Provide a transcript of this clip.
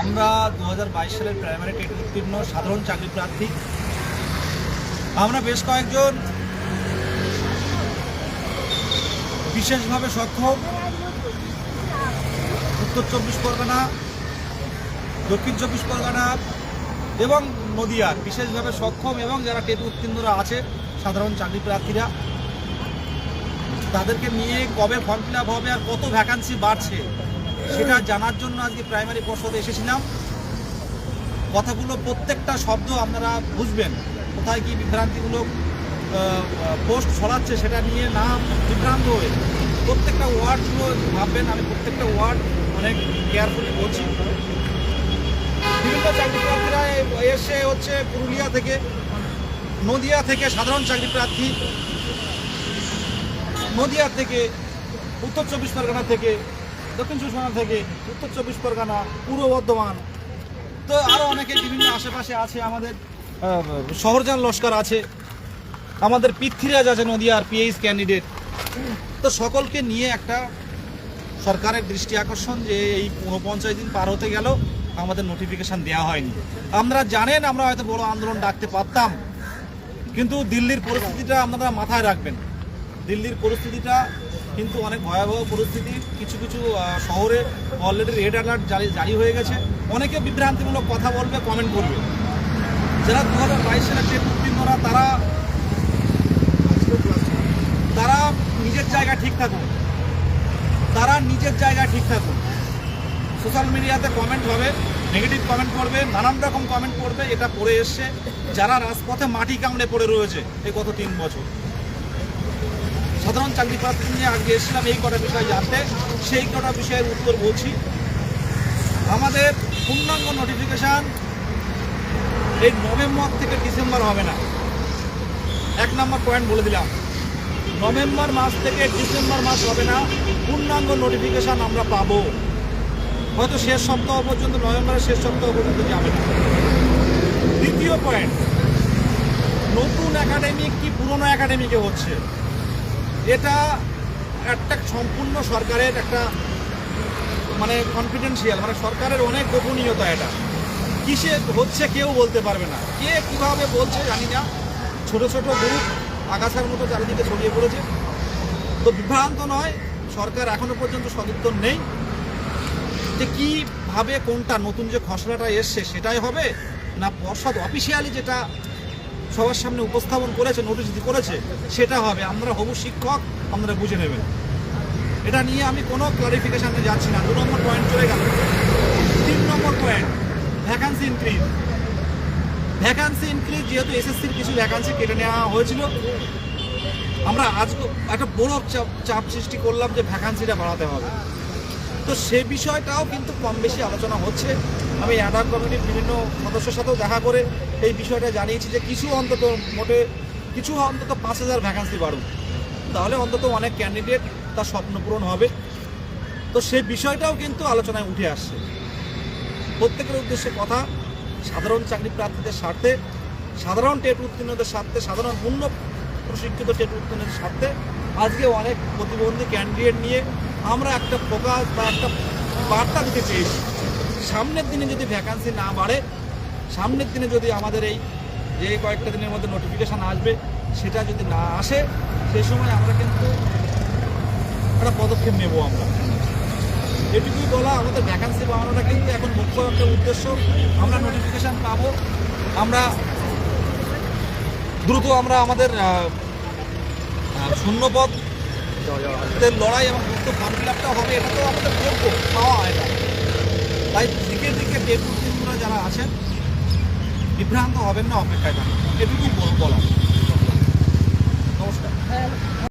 আমরা দু হাজার বাইশ সালের প্রাইমারি টেট উত্তীর্ণ সাধারণ চাকরি প্রার্থী। আমরা বেশ কয়েকজন বিশেষভাবে সক্ষম। উত্তর চব্বিশ পরগনা, দক্ষিণ চব্বিশ পরগনা এবং নদিয়ার বিশেষভাবে সক্ষম এবং যারা টেট উত্তীর্ণরা আছে, সাধারণ চাকরি প্রার্থীরা। তাদেরকে নিয়ে কবে ফর্ম ফিল হবে আর কত ভ্যাকান্সি বাড়ছে সেটা জানার জন্য আজকে প্রাইমারি পর্ষদে এসেছিলাম। কথাগুলো প্রত্যেকটা শব্দ আপনারা বুঝবেন। কোথায় কি বিভ্রান্তিগুলো পোস্ট ছড়াচ্ছে সেটা নিয়ে না বিভ্রান্ত হয়ে প্রত্যেকটা ওয়ার্ডগুলো ভাববেন, আমি প্রত্যেকটা ওয়ার্ড অনেক কেয়ারফুলি বলছি। বিভিন্ন চাকরি প্রার্থীরা এসে হচ্ছে পুরুলিয়া থেকে, নদিয়া থেকে সাধারণ চাকরি প্রার্থী নদিয়া থেকে, উত্তর চব্বিশ পরগনা থেকে দক্ষিণ চব্বিশ পরগনা থেকে উত্তর চব্বিশ পরগনা, পূর্ব বর্ধমান। তো আরও অনেকে বিভিন্ন আশেপাশে আছে, আমাদের শহরজান লস্কর আছে, আমাদের পৃথ্বীরাজ আছে নদিয়ার পিএইচ ক্যান্ডিডেট তো সকলকে নিয়ে একটা সরকারের দৃষ্টি আকর্ষণ যে এই উনপঞ্চাশ দিন পার হতে গেল, আমাদের নোটিফিকেশান দেওয়া হয়নি। আমরা জানেন আমরা হয়তো বড় আন্দোলন ডাকতে পারতাম, কিন্তু দিল্লির পরিস্থিতিটা আপনারা মাথায় রাখবেন। দিল্লির পরিস্থিতিটা কিন্তু অনেক ভয়াবহ পরিস্থিতি। কিছু কিছু শহরে অলরেডি রেড অ্যালার্ট জারি জারি হয়ে গেছে। অনেকে বিভ্রান্তিমূলক কথা বলবে কমেন্ট করবে। যারা দু হাজার বাইশ সালে টেট উত্তীর্ণরা, তারা তারা নিজের জায়গা ঠিক থাকুন তারা নিজের জায়গা ঠিক থাকুন সোশ্যাল মিডিয়াতে কমেন্ট হবে নেগেটিভ কমেন্ট করবে, নানান রকম কমেন্ট করবে, এটা পড়ে এসছে। যারা রাজপথে মাটি কামড়ে পড়ে রয়েছে, এই গত তিন বছর। সাধারণ চাকরি প্রার্থী নিয়ে আজকে এসেছিলাম এই কটা বিষয় জানতে। সেই কটা বিষয়ের উত্তর বলছি। আমাদের পূর্ণাঙ্গ নোটিফিকেশান এই নভেম্বর থেকে ডিসেম্বর হবে না। এক নম্বর পয়েন্ট বলে দিলাম। নভেম্বর মাস থেকে ডিসেম্বর মাস হবে না। পূর্ণাঙ্গ নোটিফিকেশান আমরা পাবো। হয়তো শেষ সপ্তাহ পর্যন্ত, নভেম্বরের শেষ সপ্তাহ পর্যন্ত যাবে না। দ্বিতীয় পয়েন্ট নতুন একাডেমিক কি পুরনো একাডেমিকে হচ্ছে? এটা একটা সম্পূর্ণ সরকারের একটা মানে কনফিডেন্সিয়াল মানে সরকারের অনেক গোপনীয়তা এটা। কিসে হচ্ছে কেউ বলতে পারবে না। কে কীভাবে বলছে জানি না। ছোট ছোট গ্রুপ আগাছার মতো চারিদিকে ছড়িয়ে পড়েছে। তো বিভ্রান্ত নয়, সরকার এখনও পর্যন্ত সদুত্তর নেই। যে কীভাবে কোনটা নতুন যে খসড়াটা এসছে সেটাই হবে, না পর্ষদ অফিসিয়ালি যেটা সবার সামনে উপস্থাপন করেছে নোটিশ করেছে, সেটা হবে। আমরা হবু শিক্ষক, আপনারা বুঝে নেবেন। এটা নিয়ে আমি কোনো ক্লারিফিকেশানে যাচ্ছি না। দু নম্বর পয়েন্ট চলে গেল। তিন নম্বর point vacancy increase vacancy increase যেহেতু এসএসসির কিছু ভ্যাকান্সি কেটে নেওয়া হয়েছিল, আমরা আজ একটা বড় চাপ চাপ সৃষ্টি করলাম যে ভ্যাকান্সিটা বাড়াতে হবে। তো সে বিষয়টাও কিন্তু কম বেশি আলোচনা হচ্ছে। আমি অ্যাডাক কমিটির বিভিন্ন সদস্যের সাথেও দেখা করে এই বিষয়টা জানিয়েছি যে কিছু অন্তত মোটে কিছু অন্তত পাঁচ হাজার ভ্যাকান্সি বাড়ুক। তাহলে অন্তত অনেক ক্যান্ডিডেট তার স্বপ্ন পূরণ হবে। তো সেই বিষয়টাও কিন্তু আলোচনায় উঠে আসছে। প্রত্যেকের উদ্দেশ্যে কথা, সাধারণ চাকরি প্রার্থীদের স্বার্থে, সাধারণ টেট উত্তীর্ণদের স্বার্থে, সাধারণ পূর্ণ প্রশিক্ষিত টেট উত্তীর্ণের স্বার্থে আজকে অনেক প্রতিবন্ধী ক্যান্ডিডেট নিয়ে আমরা একটা ফোকাস বা একটা বার্তা দিতে চেয়েছি সামনের দিনে যদি ভ্যাকান্সি না বাড়ে, সামনের দিনে যদি আমাদের এই যে কয়েকটা দিনের মধ্যে নোটিফিকেশান আসবে, সেটা যদি না আসে সেই সময় আমরা কিন্তু একটা পদক্ষেপ নেব আমরা। এটুকুই বলা, আমাদের ভ্যাকান্সি বাড়ানোটা কিন্তু এখন মুখ্য একটা উদ্দেশ্য। আমরা নোটিফিকেশান পাবো, আমরা দ্রুত আমরা আমাদের শূন্যপদ দের লড়াই এবং দ্রুত ফর্ম ফিল আপটা হবে, এটা তো আমাদের যোগ্য পাওয়া এটা তাই দিকে দিকে উত্তীর্ণরা যারা আছেন, বিভ্রান্ত হবেন না অপেক্ষায় থাকুন। এটুকু বলা নমস্কার।